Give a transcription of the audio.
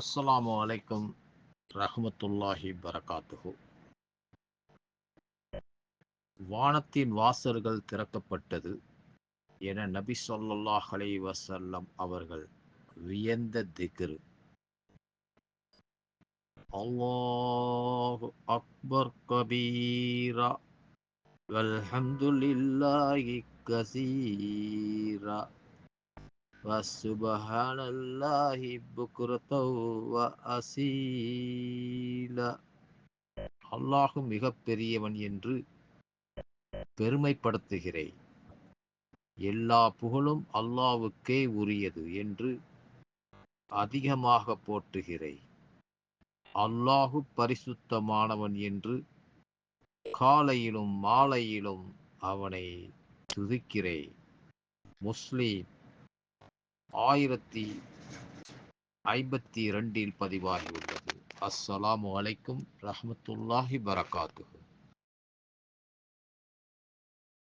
அஸ்ஸலாமு அலைக்கும் ரஹமத்துல்லாஹி பரகாத்துஹு. வானத்தின் வாசல்கள் திறக்கப்பட்டது என நபி ஸல்லல்லாஹு அலை வசல்லம் அவர்கள் வியந்த திக்ரு. அல்லாஹு அக்பர் கபீரா. வல்ஹம்துலில்லாஹி கசீரா. وسبحان الله بكرة وأصيلا அல்லாஹு மிக பெரியவன் என்று பெருமைப்படுத்துகிறேன் எல்லா புகழும் அல்லாவுக்கே உரியது என்று அதிகமாக போற்றுகிறேன் அல்லாஹு பரிசுத்தமானவன் என்று காலையிலும் மாலையிலும் அவனை துதிக்கிறேன் முஸ்லீம் ஆயிரத்தி ஐம்பத்தி இரண்டில் பதிவாகியுள்ளது. அஸ்ஸலாமு அலைக்கும் ரஹமத்துல்லாஹி பரகாத்து